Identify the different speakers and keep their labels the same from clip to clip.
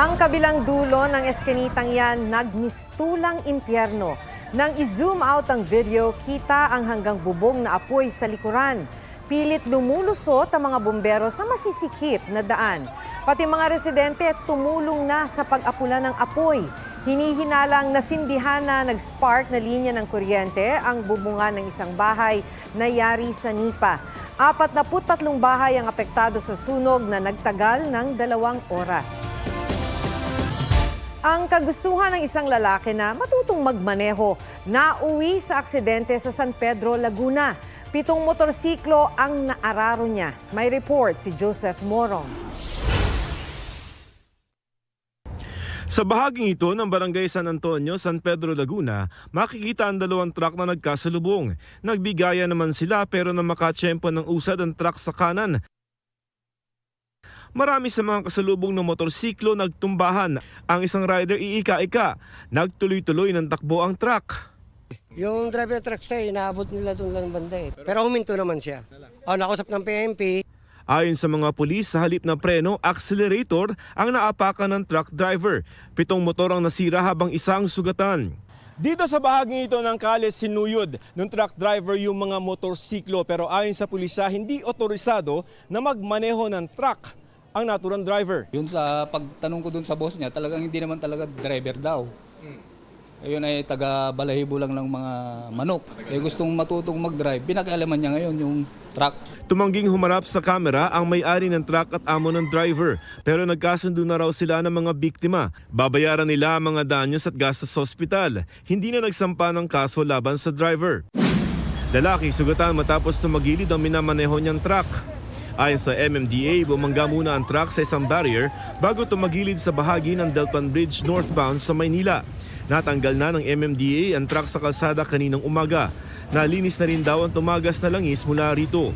Speaker 1: Ang kabilang dulo ng eskinitang yan, nagmistulang impyerno. Nang i-zoom out ang video, kita ang hanggang bubong na apoy sa likuran. Pilit lumulusot ang mga bumbero sa masisikip na daan. Pati mga residente tumulong na sa pag-apula ng apoy. Hinihinalang nasindihan na nag-spark na linya ng kuryente ang bubungan ng isang bahay na yari sa Nipa. Apat na tatlong bahay ang apektado sa sunog na nagtagal ng dalawang oras. Ang kagustuhan ng isang lalaki na matutong magmaneho nauwi sa aksidente sa San Pedro, Laguna. Pitong motorsiklo ang naararo niya. May report si Joseph Morong.
Speaker 2: Sa bahaging ito ng Barangay San Antonio, San Pedro, Laguna, makikita ang dalawang truck na nagkasalubong. Nagbigaya naman sila pero na makatsyempo ng usad ang truck sa kanan. Marami sa mga kasalubong ng motorsiklo nagtumbahan. Ang isang rider iika-ika. Nagtuloy-tuloy ng takbo ang truck.
Speaker 3: Yung driver truck siya, inaabot nila doon lang banda eh. Pero huminto naman siya. O, nakusap ng PMP.
Speaker 2: Ayon sa mga pulis, sa halip na preno, accelerator ang naapakan ng truck driver. Pitong motor ang nasira habang isang sugatan. Dito sa bahaging ito ng kale sinuyod ng truck driver yung mga motorsiklo pero ayon sa pulisya hindi otorisado na magmaneho ng truck ang naturang driver.
Speaker 4: Yun sa pagtanong ko dun sa boss niya, talagang hindi naman talaga driver daw. Ayun ay taga balahibo lang ng mga manok. Eh gustong matutong mag-drive, pinakialaman niya ngayon yung truck.
Speaker 2: Tumangging humarap sa kamera ang may-ari ng truck at amo ng driver pero nagkasundo na raw sila ng mga biktima. Babayaran nila ang mga danyos at gastos sa ospital. Hindi na nagsampa ng kaso laban sa driver. Lalaki sugatan matapos tumagilid ang minamaneho niyang truck. Ayon sa MMDA, bumangga muna ang truck sa isang barrier bago tumagilid sa bahagi ng Delpan Bridge northbound sa Maynila. Natanggal na ng MMDA ang truck sa kalsada kaninang umaga. Nalinis na rin daw ang tumagas na langis mula rito.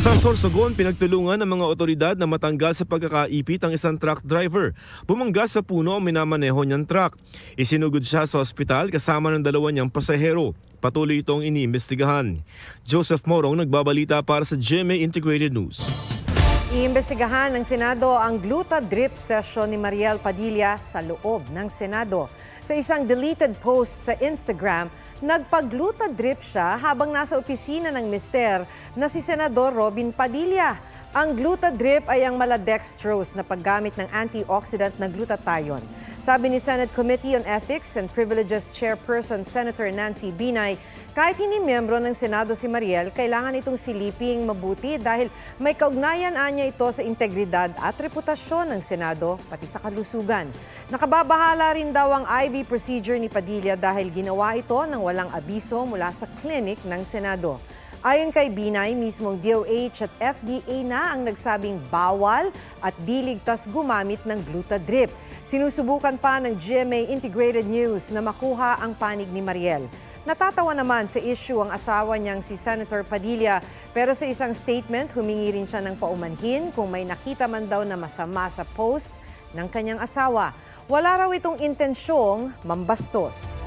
Speaker 2: Sa Sorsogon, pinagtulungan ng mga otoridad na matanggal sa pagkakaipit ang isang truck driver. Bumangga sa puno ang minamaneho niyang truck. Isinugod siya sa ospital kasama ng dalawa niyang pasahero. Patuloy itong iniimbestigahan. Joseph Morong nagbabalita para sa GMA Integrated News.
Speaker 1: Iimbestigahan ng Senado ang gluta drip session ni Mariel Padilla sa loob ng Senado. Sa isang deleted post sa Instagram, nagpagluta drip siya habang nasa opisina ng mister na si Senador Robin Padilla. Ang gluta drip ay ang maladextrose na paggamit ng antioxidant na glutathione. Sabi ni Senate Committee on Ethics and Privileges Chairperson Senator Nancy Binay, kahit hindi miyembro ng Senado si Mariel, kailangan itong siliping mabuti dahil may kaugnayan anya ito sa integridad at reputasyon ng Senado, pati sa kalusugan. Nakababahala rin daw ang IV procedure ni Padilla dahil ginawa ito ng walang abiso mula sa clinic ng Senado. Ayon kay Binay, mismong DOH at FDA na ang nagsabing bawal at diligtas gumamit ng glutadrip. Sinusubukan pa ng GMA Integrated News na makuha ang panig ni Mariel. Natatawa naman sa issue ang asawa niyang si Senator Padilla pero sa isang statement humingi rin siya ng paumanhin kung may nakita man daw na masama sa post ng kanyang asawa. Wala raw itong intensyong mambastos.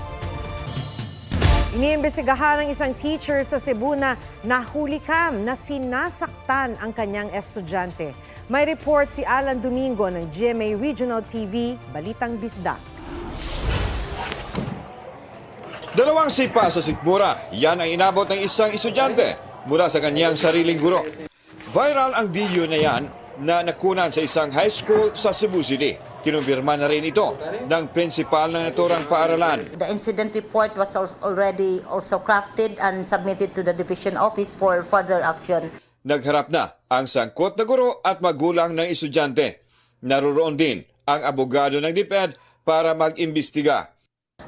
Speaker 1: Iniimbestigahan ng isang teacher sa Cebu na nahulikam na sinasaktan ang kanyang estudyante. May report si Alan Domingo ng GMA Regional TV, Balitang Bisdak.
Speaker 5: Dalawang sipa sa sikmura, yan ang inabot ng isang estudyante mula sa kanyang sariling guro. Viral ang video na yan na nakunan sa isang high school sa Cebu City. Kinumpirma na rin ito ng prinsipal ng naturang paaralan.
Speaker 6: The incident report was al- already also crafted and submitted to the division office for further action.
Speaker 5: Nagharap na ang sangkot na guro at magulang ng estudyante. Naroroon din ang abogado ng DepEd para mag-imbestiga.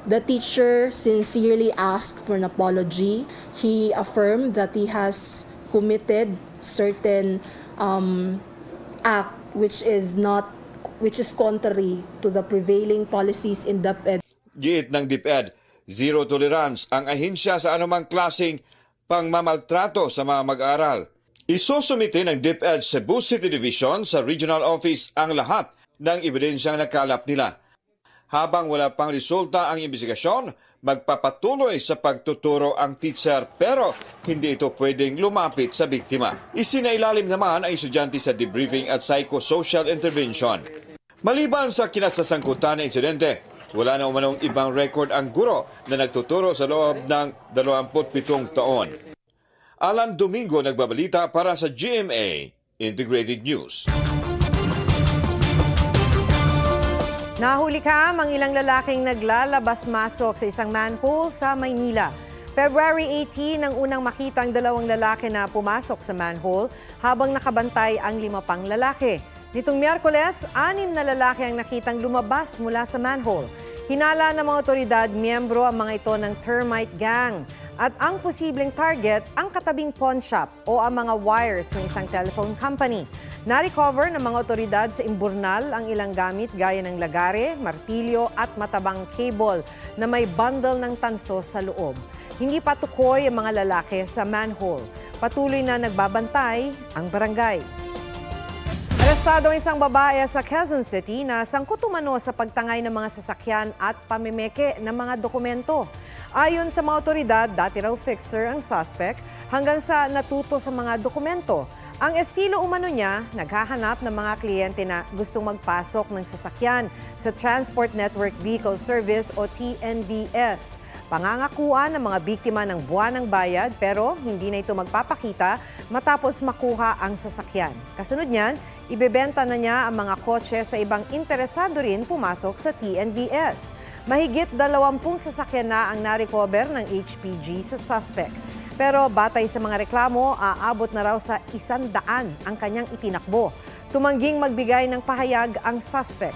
Speaker 7: The teacher sincerely asked for an apology. He affirmed that he has committed certain um, act which is not which is contrary to the prevailing policies in DepEd.
Speaker 5: Giit ng DepEd, zero tolerance ang ahensya sa anumang klasing pangmamaltrato sa mga mag-aaral. Isusumite ng DepEd Cebu City Division sa regional office ang lahat ng ebidensyang nakalap nila. Habang wala pang resulta ang investigasyon, magpapatuloy sa pagtuturo ang teacher pero hindi ito pwedeng lumapit sa biktima. Isinailalim naman ang estudyante sa debriefing at psychosocial intervention. Maliban sa kinasasangkutan ng insidente, wala na umanong ibang record ang guro na nagtuturo sa loob ng 27 taon. Alan Domingo nagbabalita para sa GMA Integrated News.
Speaker 1: Nahuli ka ang ilang lalaking naglalabas-masok sa isang manhole sa Maynila. February 18 nang unang makita ang dalawang lalaki na pumasok sa manhole habang nakabantay ang lima pang lalaki. Nitong Miyerkules, anim na lalaki ang nakitang lumabas mula sa manhole. Hinala ng mga otoridad, miyembro ang mga ito ng termite gang. At ang posibleng target, ang katabing pawn shop o ang mga wires ng isang telephone company. Na-recover ng mga otoridad sa imburnal ang ilang gamit gaya ng lagare, martilyo at matabang cable na may bundle ng tanso sa loob. Hindi pa tukoy ang mga lalaki sa manhole. Patuloy na nagbabantay ang barangay. Arestado ang isang babae sa Quezon City na sangkot umano sa pagtangay ng mga sasakyan at pamimeke ng mga dokumento. Ayon sa mga otoridad, dati raw fixer ang suspect hanggang sa natuto sa mga dokumento. Ang estilo umano niya, naghahanap ng mga kliyente na gustong magpasok ng sasakyan sa Transport Network Vehicle Service o TNVS. Pangangakuan ng mga biktima ng buwan ng bayad pero hindi na ito magpapakita matapos makuha ang sasakyan. Kasunod niyan, ibebenta na niya ang mga kotse sa ibang interesado rin pumasok sa TNVS. Mahigit 20 sasakyan na ang narecover ng HPG sa suspect. Pero batay sa mga reklamo, aabot na raw sa isandaan ang kanyang itinakbo. Tumangging magbigay ng pahayag ang suspect.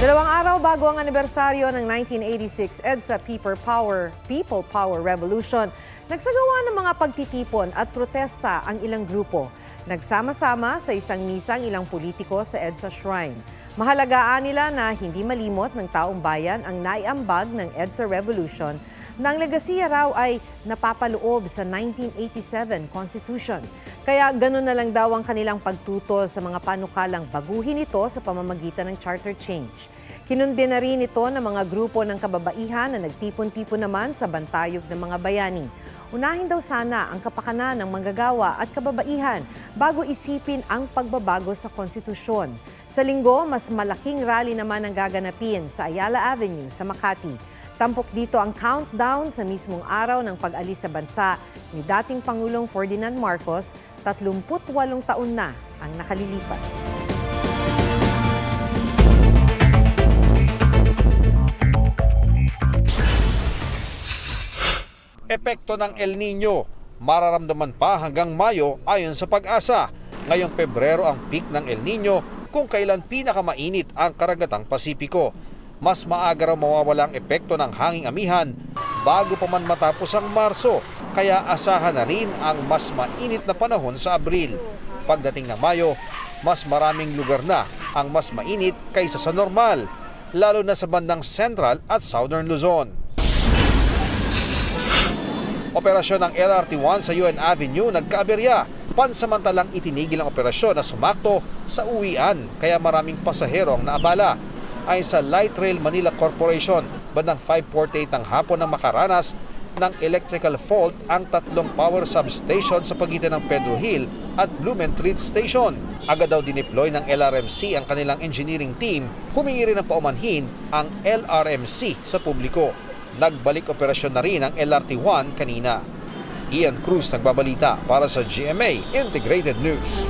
Speaker 1: Dalawang araw bago ang anibersaryo ng 1986 EDSA People Power, People Power Revolution, nagsagawa ng mga pagtitipon at protesta ang ilang grupo. Nagsama-sama sa isang misa ang ilang politiko sa EDSA Shrine. Mahalagaan nila na hindi malimot ng taong bayan ang naiambag ng EDSA Revolution na ang legasiya raw ay napapaloob sa 1987 Constitution. Kaya gano'n na lang daw ang kanilang pagtutol sa mga panukalang baguhin ito sa pamamagitan ng charter change. Kinundi na rin ito ng mga grupo ng kababaihan na nagtipon-tipon naman sa bantayog ng mga bayani. Unahin daw sana ang kapakanan ng manggagawa at kababaihan bago isipin ang pagbabago sa konstitusyon. Sa linggo, mas malaking rally naman ang gaganapin sa Ayala Avenue sa Makati. Tampok dito ang countdown sa mismong araw ng pag-alis sa bansa ni dating Pangulong Ferdinand Marcos, 38 taon na ang nakalilipas.
Speaker 8: Epekto ng El Nino. Mararamdaman pa hanggang Mayo ayon sa pag-asa. Ngayong Pebrero ang peak ng El Nino kung kailan pinakamainit ang karagatang Pasipiko. Mas maaga raw mawawala ang epekto ng hanging amihan bago pa man matapos ang Marso. Kaya asahan na rin ang mas mainit na panahon sa Abril. Pagdating ng Mayo, mas maraming lugar na ang mas mainit kaysa sa normal, lalo na sa bandang Central at Southern Luzon. Operasyon ng LRT-1 sa UN Avenue nagkaaberya. Pansamantalang itinigil ang operasyon na sumakto sa uwian kaya maraming pasahero ang naabala. Ayon sa Light Rail Manila Corporation, bandang 5.48 ng hapon nang makaranas ng electrical fault ang tatlong power substation sa pagitan ng Pedro Hill at Blumentritt Station. Agad daw dineploy ng LRMC ang kanilang engineering team, humingi rin ng paumanhin ang LRMC sa publiko. Nagbalik operasyon na rin ang LRT-1 kanina. Ian Cruz nagbabalita para sa GMA Integrated News.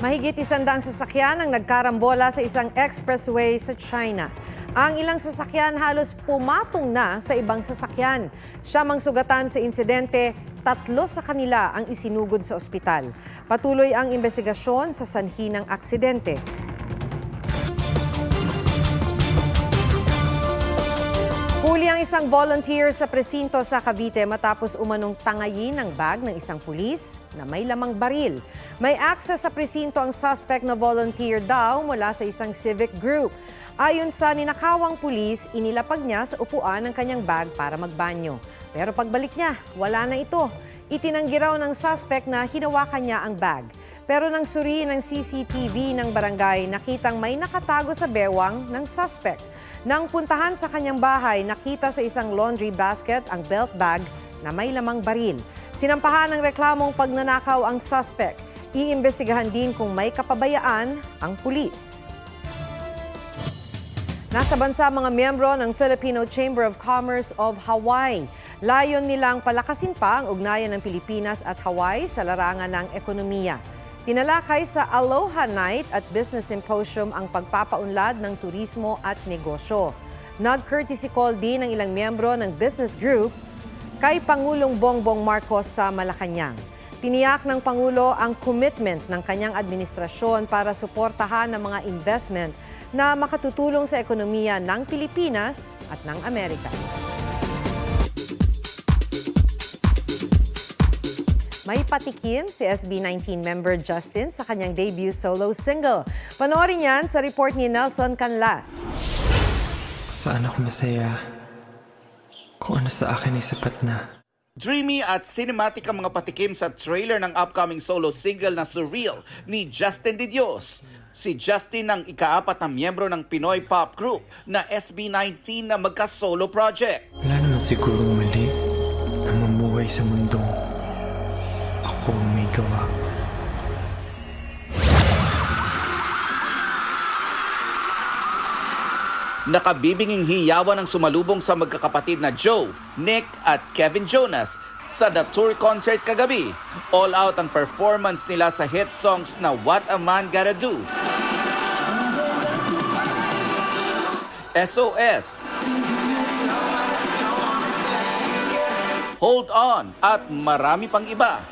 Speaker 1: Mahigit isandang sasakyan ang nagkarambola sa isang expressway sa China. Ang ilang sasakyan halos pumatong na sa ibang sasakyan. Siyamang sugatan sa insidente, tatlo sa kanila ang isinugod sa ospital. Patuloy ang investigasyon sa sanhi ng aksidente. Huli ang isang volunteer sa presinto sa Cavite matapos umanong tangayin ng bag ng isang pulis na may lamang baril. May access sa presinto ang suspect na volunteer daw mula sa isang civic group. Ayon sa ninakawang pulis, inilapag niya sa upuan ng kanyang bag para magbanyo. Pero pagbalik niya, wala na ito. Itinanggi raw ng suspect na hinawakan niya ang bag. Pero nang suriin ng CCTV ng barangay, nakitang may nakatago sa bewang ng suspect. Nang puntahan sa kanyang bahay, nakita sa isang laundry basket ang belt bag na may lamang baril. Sinampahan ng reklamong pagnanakaw ang suspect. Iimbestigahan din kung may kapabayaan ang pulis. Nasa bansa mga miyembro ng Filipino Chamber of Commerce of Hawaii. Layon nilang palakasin pa ang ugnayan ng Pilipinas at Hawaii sa larangan ng ekonomiya. Tinalakay sa Aloha Night at Business Symposium ang pagpapaunlad ng turismo at negosyo. Nag-courtesy call din ng ilang miyembro ng business group kay Pangulong Bongbong Marcos sa Malacanang. Tiniyak ng Pangulo ang commitment ng kanyang administrasyon para suportahan ang mga investment na makatutulong sa ekonomiya ng Pilipinas at ng Amerika. May patikim si SB19 member Justin sa kanyang debut solo single. Panoorin yan sa report ni Nelson Canlas.
Speaker 9: Saan ako masaya? Kung ano sa akin ay sapat na.
Speaker 10: Dreamy at cinematic ang mga patikim sa trailer ng upcoming solo single na Surreal ni Justin De Dios. Si Justin ang ikaapat na miyembro ng Pinoy pop group na SB19 na magka-solo project.
Speaker 9: Wala naman sigurong mali na mamuhay sa mundong
Speaker 10: Nakabibinging hiyawan ang sumalubong sa magkakapatid na Joe, Nick at Kevin Jonas sa The Tour concert kagabi. All out ang performance nila sa hit songs na What a Man Gotta Do, SOS, Hold On at marami pang iba.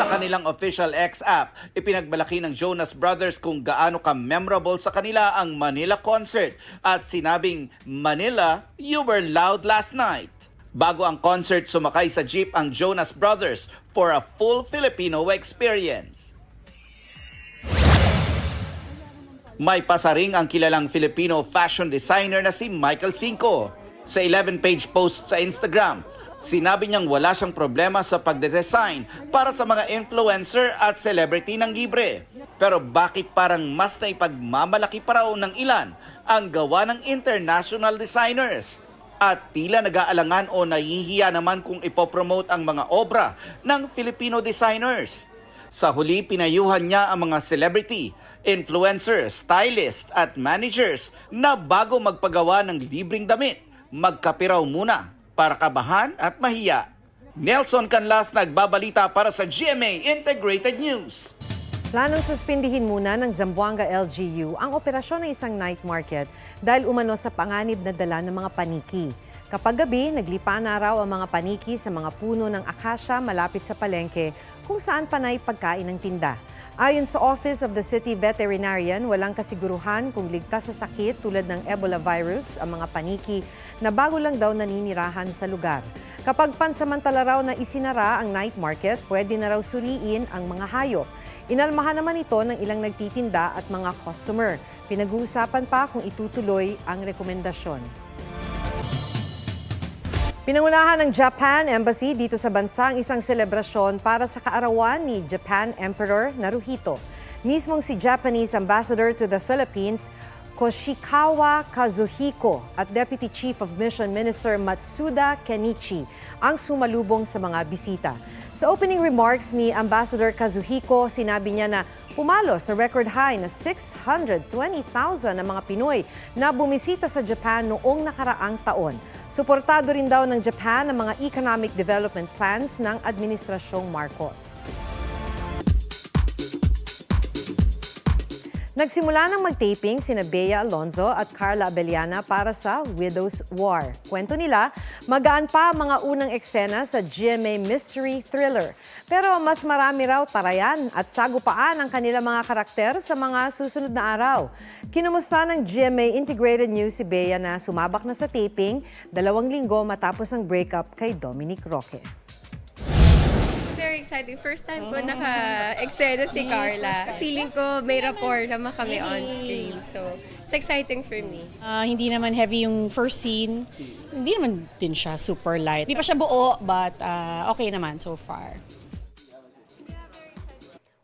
Speaker 10: Sa kanilang official X app, ipinagmalaki ng Jonas Brothers kung gaano ka-memorable sa kanila ang Manila concert at sinabing, Manila, you were loud last night. Bago ang concert, sumakay sa jeep ang Jonas Brothers for a full Filipino experience. May pasaring ang kilalang Filipino fashion designer na si Michael Cinco. Sa 11-page post sa Instagram, sinabi niyang wala siyang problema sa pagdedesign para sa mga influencer at celebrity ng libre. Pero bakit parang mas naipagmamalaki pa raw ng ilan ang gawa ng international designers? At tila nag-aalangan o nahihiya naman kung ipopromote ang mga obra ng Filipino designers. Sa huli, pinayuhan niya ang mga celebrity, influencers, stylist at managers na bago magpagawa ng libreng damit, magkapiraw muna para kabahan at mahiya. Nelson Canlas nagbabalita para sa GMA Integrated News.
Speaker 1: Planong suspindihin muna ng Zamboanga LGU ang operasyon ng isang night market dahil umano sa panganib na dala ng mga paniki. Kapag gabi, naglipa na raw ang mga paniki sa mga puno ng akasya malapit sa palengke kung saan panay pagkain ng tinda. Ayon sa Office of the City Veterinarian, walang kasiguruhan kung ligtas sa sakit tulad ng Ebola virus ang mga paniki na bago lang daw naninirahan sa lugar. Kapag pansamantala raw na isinara ang night market, pwede na raw suriin ang mga hayop. Inalmahan naman ito ng ilang nagtitinda at mga customer. Pinag-uusapan pa kung itutuloy ang rekomendasyon. Pinangunahan ng Japan Embassy dito sa bansa ang isang selebrasyon para sa kaarawan ni Japan Emperor Naruhito. Mismong si Japanese Ambassador to the Philippines, Koshikawa Kazuhiko at Deputy Chief of Mission Minister Matsuda Kenichi ang sumalubong sa mga bisita. Sa opening remarks ni Ambassador Kazuhiko, sinabi niya na pumalo sa record high na 620,000 na mga Pinoy na bumisita sa Japan noong nakaraang taon. Suportado rin daw ng Japan ang mga economic development plans ng Administrasyong Marcos. Nagsimula ng mag-taping sina Bea Alonzo at Carla Abellana para sa Widow's War. Kwento nila, magaan pa mga unang eksena sa GMA Mystery Thriller. Pero mas marami raw tarayan at sagupaan ang kanilang mga karakter sa mga susunod na araw. Kinumusta ng GMA Integrated News si Bea na sumabak na sa taping dalawang linggo matapos ang breakup kay Dominic Roque.
Speaker 11: Exciting. First time ko naka-eksena si Carla. Feeling ko may rapport naman kami on screen. So, it's exciting for me.
Speaker 12: Ah, hindi naman heavy yung first scene. Hindi naman din siya super light. Hindi pa siya buo, but ah, okay naman so far.